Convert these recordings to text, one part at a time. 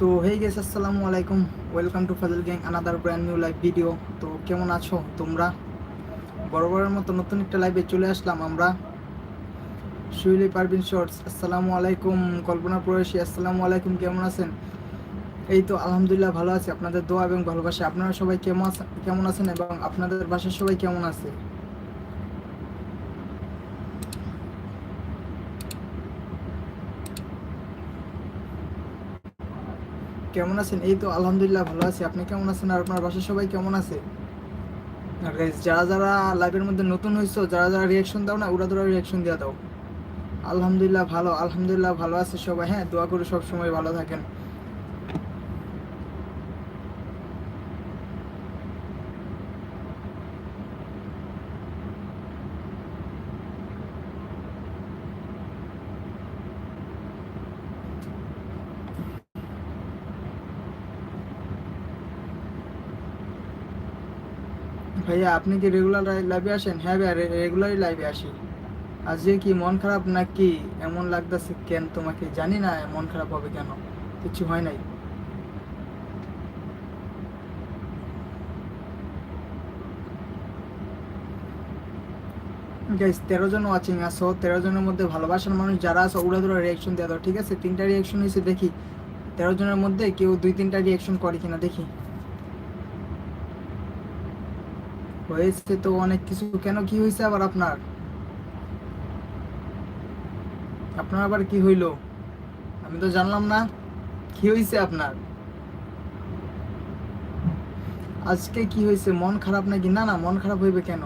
তো হেই গেস আসসালামু আলাইকুম। Welcome to Fazal gang another brand new live video তো, কেমন আছো তোমরা? বরাবরের মতো নতুন একটা লাইভে চলে আসলাম আমরা। শুইলি পারবিন শর্টস আসসালামু আলাইকুম। কল্পনা প্রয়াসী, আসসালামু আলাইকুম, কেমন আছেন? এই তো, আলহামদুলিল্লাহ ভালো আছি। আপনাদের দোয়া এবং ভালোবাসা আপনারা সবাই কেমন কেমন আছেন এবং আপনাদের বাসার সবাই কেমন আছে? কেমন আছেন? এই তো আলহামদুলিল্লাহ ভালো আছি। আপনি কেমন আছেন আর আপনার বাসার সবাই কেমন আছে? আর গাইজ যারা যারা লাইভের মধ্যে নতুন হয়েছো যারা যারা রিয়াকশন দাও না ওরা তোরা রিয়াকশন দিয়ে দাও। আলহামদুলিল্লাহ ভালো আলহামদুলিল্লাহ ভালো আছে সবাই। হ্যাঁ দোয়া করে সব সময় ভালো থাকেন। ভাইয়া, আপনি কি রেগুলার লাইভে আসেন? হ্যাঁ ভাইয়া রেগুলারই লাইভে আসি। আজকে কি, মন খারাপ নাকি? এমন লাগতেছে কেন তোমাকে? জানি না, মন খারাপ হবে কেন? কিছু হয় নাই। গাইস তেরো জন ওয়াচিং আসো তেরো জনের মধ্যে ভালোবাসার মানুষ যারা আছে ওরা ধরো রিয়াকশন দেওয়া দাও, ঠিক আছে? তিনটা রিয়াকশন হয়েছে দেখি। তেরো জনের মধ্যে কেউ দুই তিনটা রিয়াকশন করে কিনা দেখি। হয়েছে তো অনেক কিছু। কেন কি হয়েছে আবার আপনার? আপনার আবার কি হইল? আমি তো জানলাম না। কি হয়েছে আপনার? আজকে কি হয়েছে? মন খারাপ নাকি? না না, মন খারাপ হইবে কেন?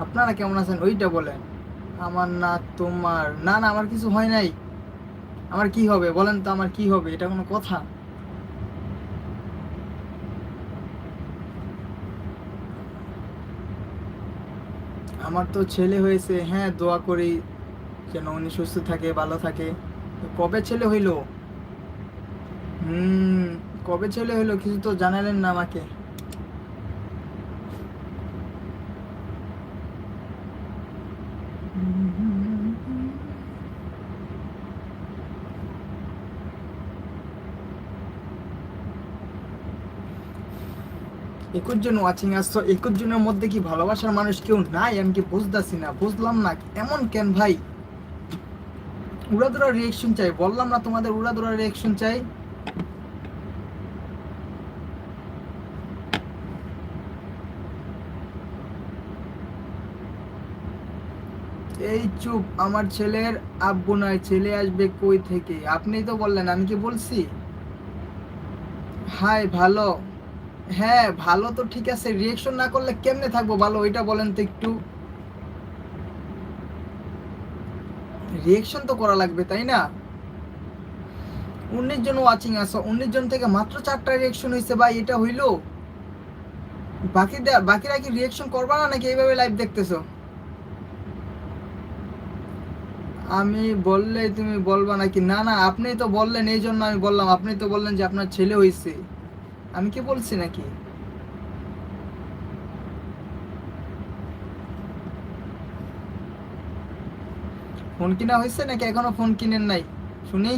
আপনারা কেমন আছেন? ওইটা বলেন। আমার না তোমার না না, আমার কিছু হয় নাই। আমার কি হবে? বলেন তো আমার কি হবে? এটা কোনো কথা? আমার তো ছেলে হয়েছে হ্যাঁ দোয়া করি যেন উনি সুস্থ থাকে, ভালো থাকে। কবে ছেলে হইল? হুম, কবে ছেলে হইল কিছু তো জানালেন না আমাকে। একুশ জন ওয়াচিং আসছো, একুশ জনের মধ্যে কি ভালোবাসার মানুষ কেউ নাই? আমি কি বুঝতেছি না, বুঝলাম না এমন কেন ভাই? উড়াদুরা রিয়েকশন চাই, বললাম না তোমাদের উড়াদুরা রিয়েকশন চাই। এই চুপ, আমার ছেলের আব্বু নয় ছেলে আসবে কই থেকে? আপনি তো বললেন, আমি কি বলছি? হাই, ভালো। হ্যাঁ ভালো তো ঠিক আছে। রিয়েকশন না করলে কেমনে থাকব? ভালো, ওইটা বলেন তো একটু। রিয়েকশন তো করা লাগবে, তাই না? উনিশ জন ওয়াচিং আসো উনিশ জন থেকে মাত্র চারটা রিয়েকশন হয়েছে ভাই, এটা হইল। বাকি বাকিরা কি রিয়েকশন করবা না নাকি এইভাবে লাইভ দেখতেছো? আমি বললে তুমি বলবা নাকি? না না, আপনি তো বললেন এই জন্য আমি বললাম, আপনি তো বললেন যে আপনার ছেলে হয়েছে আমি কি বলছি নাকি? ফোন কিনা হয়েছে নাকি? এখনও ফোন কিনেন নাই? শুনি।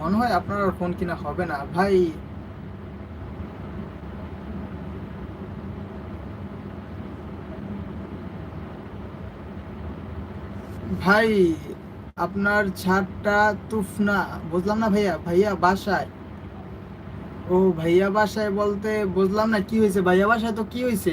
মনে হয় আপনার আর ফোন কিনা হবে না। ভাই। ভাই আপনার ছাদটা তুফনা বুঝলাম না ভাইয়া ভাইয়া বাসায়। ও ভাইয়া বাসায় বলতে বুঝলাম না, কি হয়েছে? ভাইয়া বাসায় তো কি হয়েছে?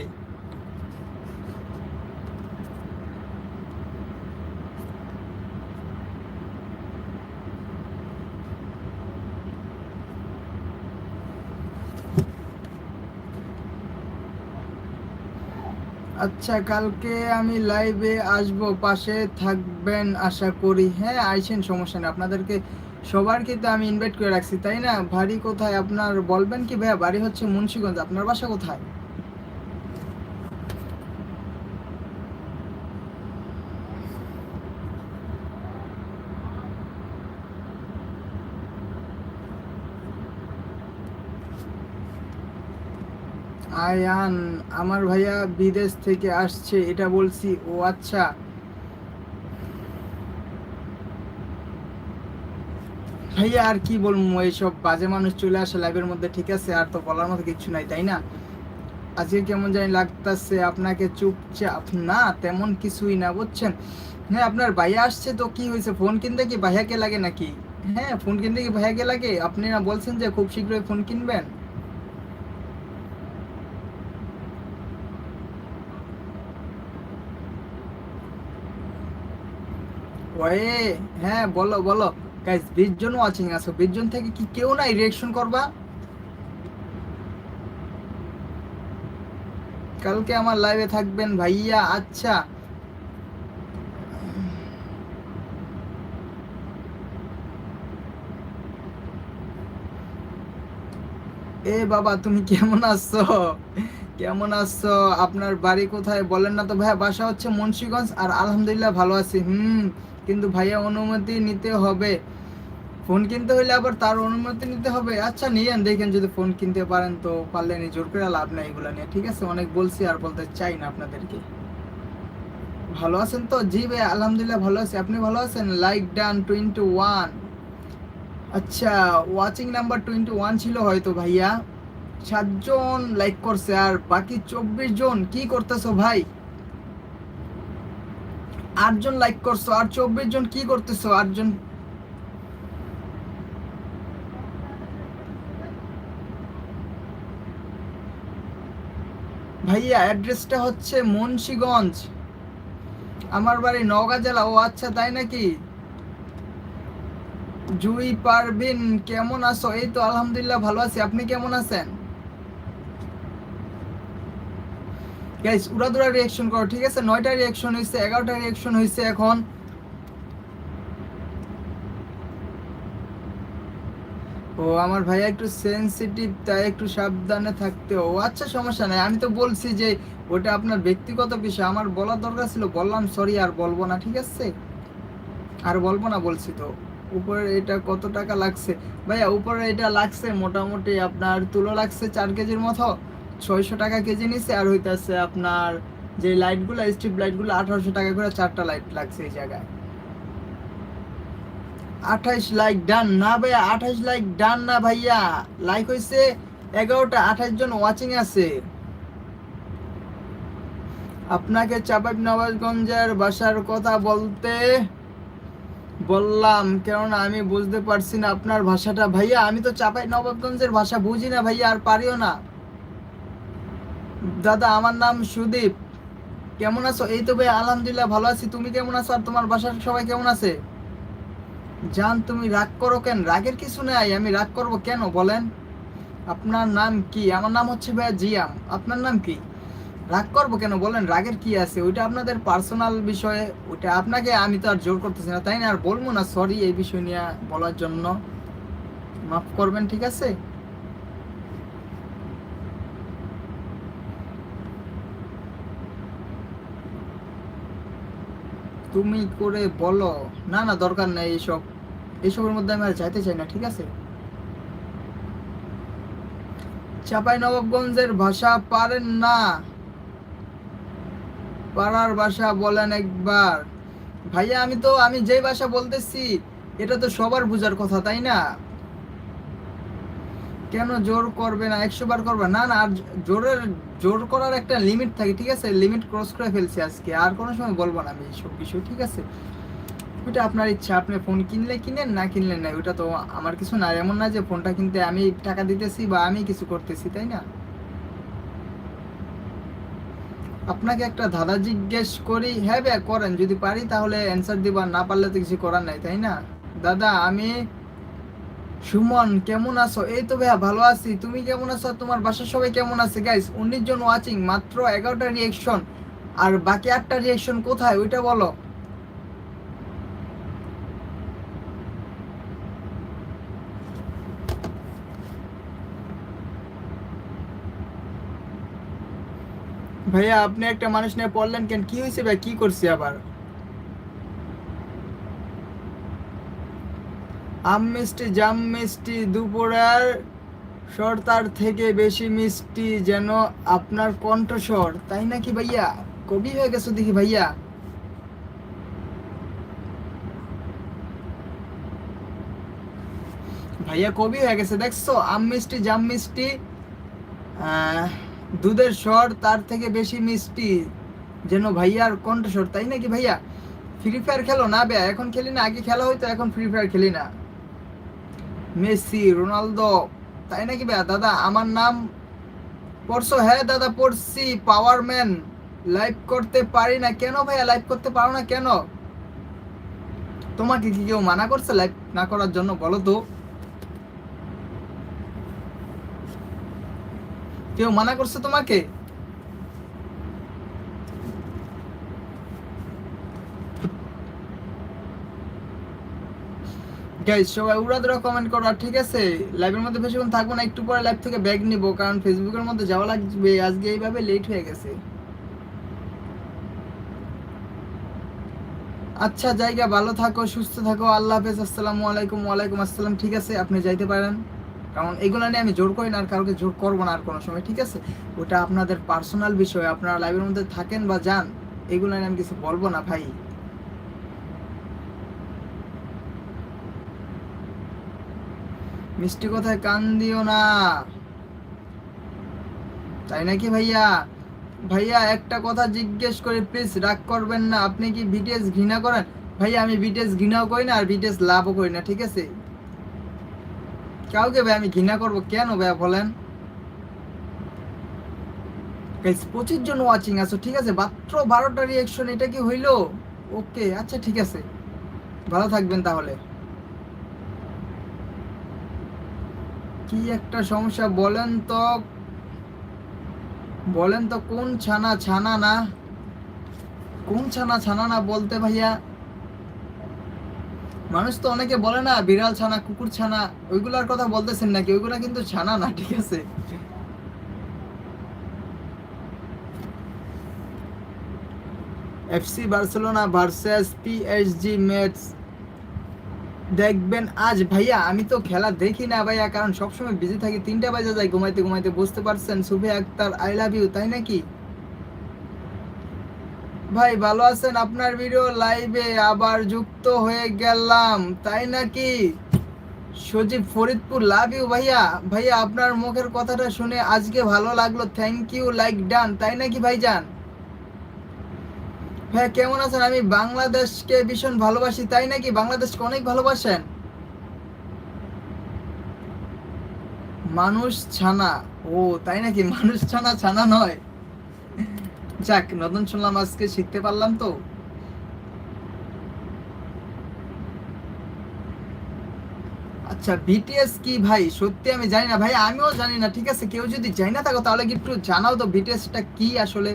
আচ্ছা কালকে আমি লাইভে আসব, পাশে থাকবেন আশা করি। হ্যাঁ আইসেন, সমস্যা নেই। আপনাদেরকে সবার কিন্তু আমি ইনভাইট করে রাখছি, তাই না? বাড়ি কোথায়? আপনার বলবেন কি ভাইয়া? বাড়ি হচ্ছে মুন্সীগঞ্জ, আপনার বাসা কোথায়? আয়ান, আমার ভাইয়া বিদেশ থেকে আসছে, এটা বলছি, ও আচ্ছা। ভাইয়া, আর কি বলব, এইসব বাজে মানুষ চলে আসে লাইভের মধ্যে, ঠিক আছে? আর তো বলার মতো কিছু নাই, তাই না? আজকে কেমন জানি লাগতেছে, আপনাকে চুপচাপ, না, তেমন কিছুই না, বুঝছেন? হ্যাঁ আপনার ভাইয়া আসছে তো কি হয়েছে? ফোন কিনতে কি ভাইয়াকে লাগে নাকি? হ্যাঁ ফোন কিনতে কি ভাইয়াকে লাগে? আপনি না বলছেন যে খুব শীঘ্রই ফোন কিনবেন? ওয়ে হ্যাঁ বলো বলো। গাইস বিশ জন ওয়াচিং আছো, বিশ জন থেকে কি কেউ নাই রিয়েকশন করবা? কালকে আমার লাইভে থাকবেন ভাইয়া আচ্ছা। এ বাবা, তুমি কেমন আছো? কেমন আছো? আপনার বাড়ি কোথায়? বলেন না তো ভাইয়া, বাসা হচ্ছে মুন্সিগঞ্জ, আর আলহামদুলিল্লাহ ভালো আছি। হুম। কিন্তু ভাইয়া অনুমতি নিতে হবে। ফোন কিনতে হইলে আবার তার অনুমতি নিতে হবে। আচ্ছা নিয়েন, দেখেন যদি ফোন কিনতে পারেন তো পারলে নি জোর করে লাভ নাই এগুলো নিয়ে। ঠিক আছে, অনেক বলছি আর বলতে চাই না আপনাদেরকে। ভালো আছেন তো? জি ভাই আলহামদুলিল্লাহ ভালো আছি। আপনি ভালো আছেন? Like done twenty one. আচ্ছা ওয়াচিং নাম্বার টোয়েন্টি ওয়ান ছিল হয়তো ভাইয়া। সাতজন লাইক করছে আর বাকি চব্বিশ জন। কি করতেছো ভাই? আটজন লাইক করছ, আর চব্বিশ জন কি করতেছো? আটজন ভাইয়া অ্যাড্রেসটা হচ্ছে মুন্সিগঞ্জ। আমার বাড়ি নওগাঁ জেলা। ও আচ্ছা তাই নাকি? জুই পারবিন কেমন আছো? এই তো আলহামদুলিল্লাহ, ভালো আছি। আপনি কেমন আছেন? গাইস উড়াদুরা রিয়াকশন করো, ঠিক আছে? নয়টা রিয়াকশন হয়েছে এগারোটা রিয়াকশন হয়েছে এখন। ও, আমার ভাইয়া একটু সেনসিটিভ তাই একটু সাবধানে থাকতে ও আচ্ছা সমস্যা নাই। আমি তো বলছি যে, ওটা আপনার ব্যক্তিগত বিষয়। আমার বলার দরকার ছিল, বললাম সরি আর বলব না, ঠিক আছে? আর বলব না বলছি তো। উপরে এটা কত টাকা লাগছে? ভাইয়া, উপরে এটা লাগছে মোটামুটি আপনার তুলো লাগছে চার কেজির মতো। ছয়শো টাকা কেজি নিছে আর হইতাছে আপনার যে লাইটগুলো, স্ট্রিপ লাইটগুলো, আঠারোশো টাকা করে চারটা লাইট লাগছে এই জায়গায়। আঠাইশ লাইক ডান না ভাইয়া, আঠাইশ লাইক ডান না ভাইয়া। লাইক হয়েছে এগারোটা, আঠাইশ জন ওয়াচিং আছে। আপনাকে চাপাই নবাবগঞ্জের বাসার কথা বলতে বললাম, কেননা আমি বুঝতে পারছি না আপনার ভাষাটা। ভাইয়া, আমি তো চাপাই নবাবগঞ্জের ভাষা বুঝি না ভাইয়া, আর পারিও না। দাদা, আমার নাম সুদীপ। কেমন আছো? এই তো ভাই, আলহামদুলিল্লাহ ভালো আছি। তুমি কেমন আছো আর তোমার বাসার সবাই কেমন আছে? জান, তুমি রাগ করো কেন? রাগের কিছু নাই, আমি রাগ করব কেন? বলেন। আপনার নাম কি? আমার নাম হচ্ছে ভাইয়া জিয়াম। আপনার নাম কি? রাগ করব কেন? বলেন, রাগের কি আছে? ওইটা আপনাদের পার্সোনাল বিষয়ে, ওইটা আপনাকে আমি তো আর জোর করতেছি না, তাই না? আর বলব না সরি এই বিষয় নিয়ে বলার জন্য। মাফ করবেন, ঠিক আছে? তুমি করে বলো। না না, দরকার নেই এইসব। এইসবের মধ্যে আমি আর যাইতে চাই না, ঠিক আছে? চাপাই নবাবগঞ্জের ভাষা পারেন না। পাড়ার ভাষা বলেন একবার। ভাইয়া, আমি তো, আমি যে ভাষা বলতেছি, এটা তো সবার বোঝার কথা, তাই না? কেন জোর করবে না? একশো বার করবে না? না আর জোরের জোর করার একটা লিমিট থাকে, ঠিক আছে? লিমিট ক্রস করে ফেলছি আজকে। আর কোনো সময় বলব না আমি এইসব বিষয় ঠিক আছে? ওইটা আপনার ইচ্ছা, আপনি ফোন কিনলে কিনেন, না কিনলে না ওইটা তো আমার কিছু না এমন না যে ফোনটা কিনতে আমি টাকা দিতেছি বা আমি কিছু করতেছি, তাই না? আপনাকে একটা ধাঁধা জিজ্ঞেস করি হ্যাঁ ভাইয়া করেন। যদি পারি তাহলে অ্যান্সার দিবা না পারলে তো কিছু করার নাই, তাই না? দাদা, আমি সুমন, কেমন আছো? এই তো ভাইয়া, ভালো আছি। তুমি কেমন আছো? তোমার বাসার সবাই কেমন আছে? গাইস উনিশ জন ওয়াচিং মাত্র এগারোটা রিয়েকশন আর বাকি আটটা রিয়েকশন কোথায়? ওইটা বলো। ভাইয়া, আপনি একটা মানুষ নিয়ে পড়লেন কেন? কি হয়েছে ভাই? কি করছি আবার? আম মিষ্টি, জাম মিষ্টি দুপুরের সর্তার থেকে বেশি মিষ্টি যেন আপনার কণ্ঠস্বর, তাই নাকি ভাইয়া? কবি হয়ে গেছো দেখি ভাইয়া। ভাইয়া কবি হয়ে গেছে, দেখছ? আম মিষ্টি, জাম মিষ্টি দুধের স্বর তার থেকে বেশি মিষ্টি যেন ভাইয়ার কণ্ঠস্বর, তাই নাকি ভাইয়া? ফ্রি ফায়ার খেলো না বে? এখন খেলি না? আগে খেলা হয়তো এখন ফ্রি ফায়ার খেলি না। মেসি, রোনালদো, তাই নাকি ভাইয়া? দাদা, আমার নাম পড়ছো? হ্যাঁ দাদা, পড়ছি। পাওয়ার ম্যান লাইভ করতে পারি না কেন ভাইয়া? লাইভ করতে পারো না কেন? তোমাকে কি কেউ মানা করছে লাইভ না করার জন্য, বলো তো। কেউ মানা করছে তোমাকে? গাইস সবাই উড়াদুরা কমেন্ট করো ঠিক আছে লাইভের মধ্যে বেশিক্ষণ থাকব না, একটু পরে লাইভ থেকে ব্যাগ নিব, কারণ ফেসবুকের মধ্যে যাওয়া লাগবে, আজকে এইভাবে লেট হয়ে গেছে। আচ্ছা জায়গা ভালো থাকো, সুস্থ থাকো, আল্লাহ হাফেজ, আসসালামু আলাইকুম, ওয়ালাইকুম আসসালাম, ঠিক আছে, আপনি যাইতে পারেন। কারণ এগুলো নিয়ে আমি জোর করি না, আর কাউকে জোর করব না, আর কোনো সময়, ঠিক আছে? ওটা আপনাদের পার্সোনাল বিষয়, আপনারা লাইভের মধ্যে থাকেন বা যান, এগুলো নিয়ে আমি কিছু বলব না, ভাই। মিষ্টি কথায় কান দিও না। তাই নাকি ভাইয়া? ভাইয়া, একটা কথা জিজ্ঞেস করে প্লিজ রাগ করবেন না। আপনি কি বিটিএস ঘৃণা করেন? ভাইয়া, আমি বিটিএস ঘৃণাও করি না, আর বিটিএস লাভও করি না, ঠিক আছে? কাউকে ভাই, আমি ঘৃণা করব কেন ভাইয়া, বলেন? পঁচিশ জন ওয়াচিং আছো, ঠিক আছে? মাত্র বারোটা রিয়াকশন এটা কি হইল? ওকে আচ্ছা ঠিক আছে। ভালো থাকবেন তাহলে। কি একটা সমস্যা? বলেন তো। বলেন তো কোন ছানা ছানা না? কোন ছানা ছানা না বলতে ভাইয়া? মানুষ তো অনেকে বলে না, বিড়াল ছানা, কুকুর ছানা, ওইগুলার কথা বলতেছেন নাকি? ওইগুলা কিন্তু ছানা না, ঠিক আছে? FC Barcelona versus PSG match দেখবেন আজ ভাইয়া, আমি তো খেলা দেখি না ভাইয়া, কারণ সবসময় বিজি থাকি। তিনটা বাজে যায় ঘুমাইতে ঘুমাইতে, বুঝতে পারছেন? সুফে আক্তার আই লাভ ইউ তাই নাকি? ভাই, ভালো আছেন আপনার ভিডিও লাইভে আবার যুক্ত হয়ে গেলাম, তাই নাকি? সজীব ফরিদপুর লাভ ইউ ভাইয়া। ভাইয়া, আপনার মুখের কথাটা শুনে আজকে ভালো লাগল। থ্যাংক ইউ লাইক ডান তাই নাকি ভাইজান? হ্যাঁ কেমন আছেন? আমি বাংলাদেশকে ভীষণ ভালোবাসি, তাই নাকি? বাংলাদেশকে অনেক ভালোবাসেন? মানুষ ছানা। ও, তাই নাকি? মানুষ ছানা ছানা নয়। যাক, নতুন শুনলাম, আজকে শিখতে পারলাম তো। আচ্ছা বিটিএস কি ভাই? সত্যি আমি জানি না। ভাই, আমিও জানি না, ঠিক আছে? কেউ যদি জানি না থাকো, তাহলে কি একটু জানাও তো বিটিএসটা কি আসলে?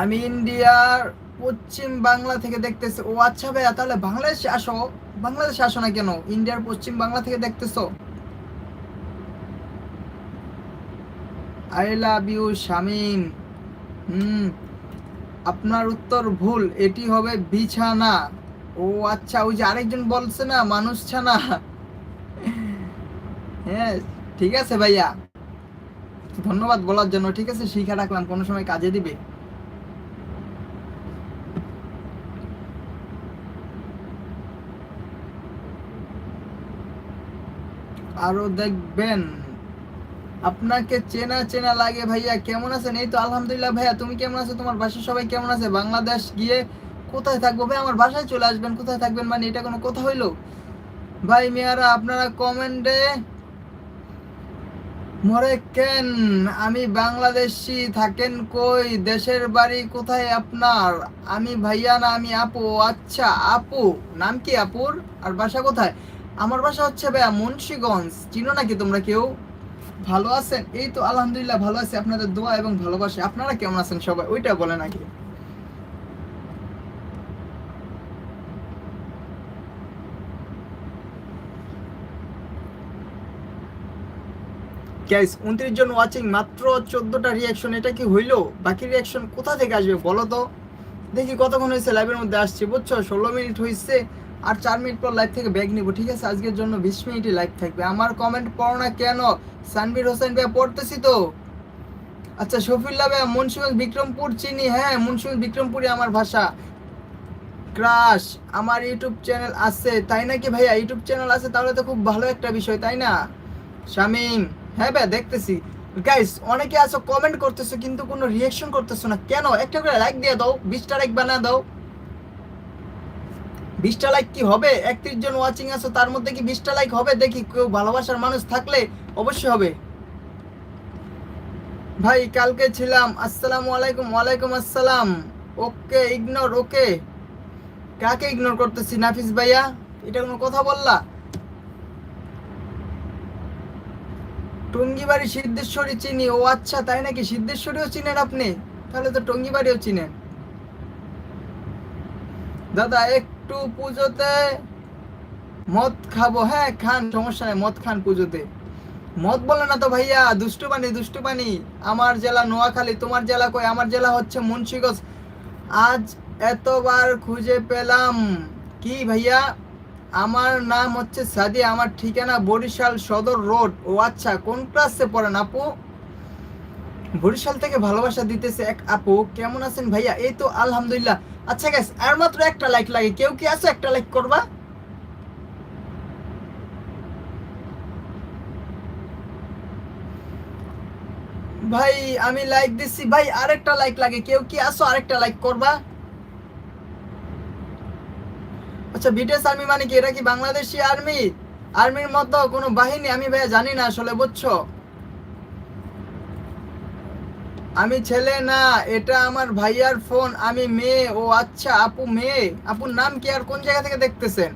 আমি ইন্ডিয়ার পশ্চিম বাংলা থেকে দেখতেছি। ও আচ্ছা ভাইয়া, তাহলে বাংলাদেশে আসো। বাংলাদেশে আসো না কেন? ইন্ডিয়ার পশ্চিম বাংলা থেকে দেখতেছো। I love you Shamim. হুম, আপনার উত্তর ভুল। এটি হবে বিছানা। ও আচ্ছা ওই যে আরেকজন বলছে না, মানুষ ছানা। হ্যাঁ ঠিক আছে ভাইয়া। ধন্যবাদ বলার জন্য। ঠিক আছে, শিখে রাখলাম। কোনো সময় কাজে দিবে। আরও দেখবেন। আপনাকে চেনা চেনা লাগে ভাইয়া, কেমন আছেন? এই তো আলহামদুলিল্লাহ ভাইয়া, তুমি কেমন আছো? তোমার বাসার সবাই কেমন আছে? বাংলাদেশ গিয়ে কোথায় থাকব? ভাই, আমার বাসায় চলে আসবেন, কোথায় থাকবেন মানে এটা কোনো কথা হইল? ভাই, মেয়ারা, আপনারা কমেন্টে মরে কেন আমি বাংলাদেশি, থাকেন কই? দেশের বাড়ি কোথায় আপনার? আমি ভাইয়া না, আমি আপু। আচ্ছা আপু, নাম কি আপুর? আর বাসা কোথায়? আমার বাসা হচ্ছে ভাইয়া মুন্সিগঞ্জ। চিনো নাকি তোমরা কেউ? ভালো আছেন? এই তো আলহামদুলিল্লাহ ভালো আছি। আপনাদের দোয়া এবং ভালোবাসা আপনারা কেমন আছেন সবাই? ওইটা বলে নাকি গাইস উনত্রিশ জন ওয়াচিং মাত্র চোদ্দটা রিয়াকশন এটা কি হইল? বাকি রিয়াকশন কোথা থেকে আসবে বলো তো? দেখি কতক্ষণ হয়েছে লাইভের মধ্যে আসছে, বুঝছ? ষোলো মিনিট হয়েছে আর চার মিনিট পর লাইভ থেকে ব্যাগ নিবো, ঠিক আছে? আজকের জন্য বিশ মিনিটই লাইভ থাকবে। আমার কমেন্ট পড়ো না কেন? সানবির হোসেন ভাই পড়তেছি তো। আচ্ছা শফিউল্লাহ ভাই মুন্সিগঞ্জ বিক্রমপুর চিনি হ্যাঁ মুন্সিগঞ্জ বিক্রমপুরে আমার ভাষা। ক্রাশ, আমার ইউটিউব চ্যানেল আছে। তাই নাকি ভাইয়া? ইউটিউব চ্যানেল আছে, তাহলে তো খুব ভালো একটা বিষয়, তাই না? শামিম হ্যাঁ ভাই দেখতেছি। গাইস অনেকে আছো কমেন্ট করতেছো, কিন্তু কোনো রিয়াকশন করতেছো না। কেন? একটা করে লাইক দিয়ে দাও, বিশটা লাইক বানা দাও। বিশটা লাইক কি হবে? একত্রিশ জন ওয়াচিং আছো, তার মধ্যে কি বিশটা লাইক হবে? দেখি, কেউ ভালোবাসার মানুষ থাকলে অবশ্যই হবে। ভাই, কালকে ছিলাম। আসসালামু আলাইকুম, ওয়ালাইকুম আসসালাম। Okay ignore okay. কাকে ইগনোর করতেছি, নাফিস ভাইয়া? এটা কোনো কথা বললা? টঙ্গিবাড়ি সিদ্ধেশ্বরী চিনি। ও আচ্ছা তাই নাকি? সিদ্ধেশ্বরীও চিনেন আপনি? তাহলে তো টঙ্গিবাড়িও চিনেন। দাদা একটু পুজোতে মদ খাব। হ্যাঁ খান, সমস্যা নেই, মদ খান পুজোতে। মদ বলে না তো ভাইয়া দুষ্টু পানি দুষ্টু পানি আমার জেলা নোয়াখালী, তোমার জেলা কই? আমার জেলা হচ্ছে মুন্সিগঞ্জ। আজ এতবার খুঁজে পেলাম। কি ভাইয়া? আমার নাম হচ্ছে সাদি আমার ঠিকানা বরিশাল সদর রোড। ও আচ্ছা কোন ক্লাসে পড়েন আপু? বরিশাল থেকে ভালোবাসা দিতেছে এক আপু। কেমন আছেন ভাইয়া? এই তো আলহামদুলিল্লাহ। আচ্ছা গ্যাস আর মাত্র একটা লাইক লাগে। কেউ কি আছে একটা লাইক করবা? ভাই, আমি লাইক দিচ্ছি ভাই, আরেকটা লাইক লাগে। কেউ কি আসো আরেকটা লাইক করবা? আচ্ছা বিটিএস আর্মি মানে কি? এটা কি বাংলাদেশি আর্মি? আর্মির মতো কোনো বাহিনী? আমি ভাইয়া জানি না আসলে, বুঝছ? আমি ছেলে না, এটা আমার ভাইয়ার ফোন, আমি মেয়ে। ও আচ্ছা আপু মেয়ে। আপুর নাম কি আর কোন জায়গা থেকে দেখতেছেন?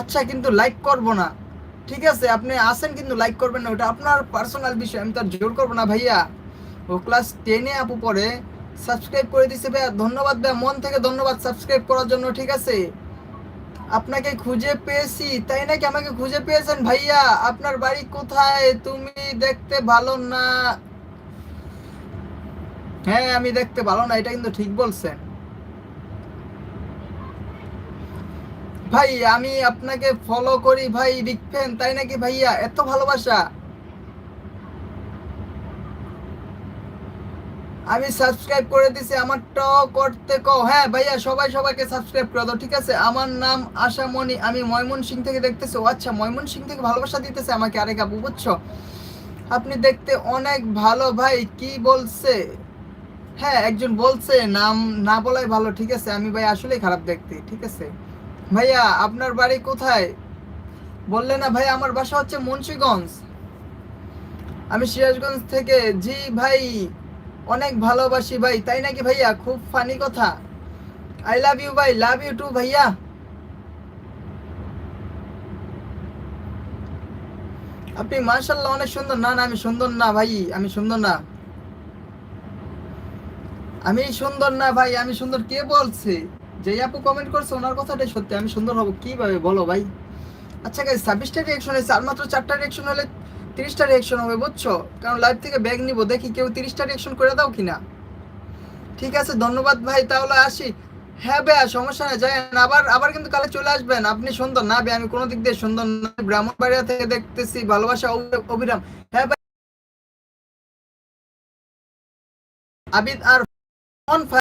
আচ্ছা কিন্তু লাইক করব না। ঠিক আছে, আপনি আসেন কিন্তু লাইক করবেন না, ওটা আপনার পার্সোনাল বিষয়, আমি তো আর জোর করব না ভাইয়া। ও ক্লাস টেনে আপু পরে সাবস্ক্রাইব করে দিছে ভাইয়া। ধন্যবাদ ভাইয়া, মন থেকে ধন্যবাদ সাবস্ক্রাইব করার জন্য, ঠিক আছে? আপনাকে খুঁজে পেয়েছি, তাই নাকি আমাকে খুঁজে পেয়েছেন ভাইয়া? আপনার বাড়ি কোথায়? তুমি দেখতে ভালো না। হ্যাঁ আমি দেখতে ভালো না, এটা কিন্তু ঠিক বলছেন। ভাই, আমি আপনাকে ফলো করি ভাই বিগ তাই নাকি ভাইয়া? এত ভালোবাসা। আমি সাবস্ক্রাইব করে দিছি, আমারটাও করতে কও। হ্যাঁ ভাইয়া, সবাই সবাইকে সাবস্ক্রাইব করে দাও, ঠিক আছে? আমার নাম আশামণি, আমি ময়মন সিং থেকে দেখতেছি। আচ্ছা ময়মন সিং থেকে ভালোবাসা দিতেছে আমাকে আরেক আপু বুঝছ? আপনি দেখতে অনেক ভালো ভাই, কি বলছে? হ্যাঁ একজন বলছে, নাম না বলাই ভালো, ঠিক আছে? আমি ভাই আসলেই খারাপ দেখতে, ঠিক আছে? ভাইয়া, আপনার বাড়ি কোথায়? বললে না ভাই, আমার বাসা হচ্ছে মুন্সিগঞ্জ। আমি সিরাজগঞ্জ থেকে। জি ভাই, অনেক ভালোবাসি ভাই, তাই নাকি ভাইয়া? খুব ফানি কথা। আই লাভ ইউ ভাই লাভ ইউ টু ভাইয়া। আপনি মার্শাল্লাহ অনেক সুন্দর। না না, আমি সুন্দর না ভাই, আমি সুন্দর না। আমি সুন্দর না ভাই, আমি সুন্দর কে বলছে? যে আপু কমেন্ট করছে, ওনার কথাটাই সত্যি, আমি সুন্দর হব কীভাবে বলো ভাই? আচ্ছা গাইজ ছাব্বিশটা রিয়াকশন হয়েছে, আর মাত্র চারটা রিয়াকশন হলে তিরিশটা রিয়াকশন হবে, বুঝছ? কারণ লাইভ থেকে ব্যাগ নিব, দেখি কেউ তিরিশটা রিয়াকশন করে দাও কিনা। ঠিক আছে, ধন্যবাদ ভাই, তাহলে আসি। হ্যাঁ ভাইয়া সমস্যা নেই, যাই আবার আবার কিন্তু কালে চলে আসবেন। আপনি সুন্দর না ভাই, আমি কোনো দিক দিয়ে সুন্দর না ব্রাহ্মণবাড়িয়া থেকে দেখতেছি, ভালোবাসা অবিরাম হ্যাঁ ভাই। আবিদ আর on fire.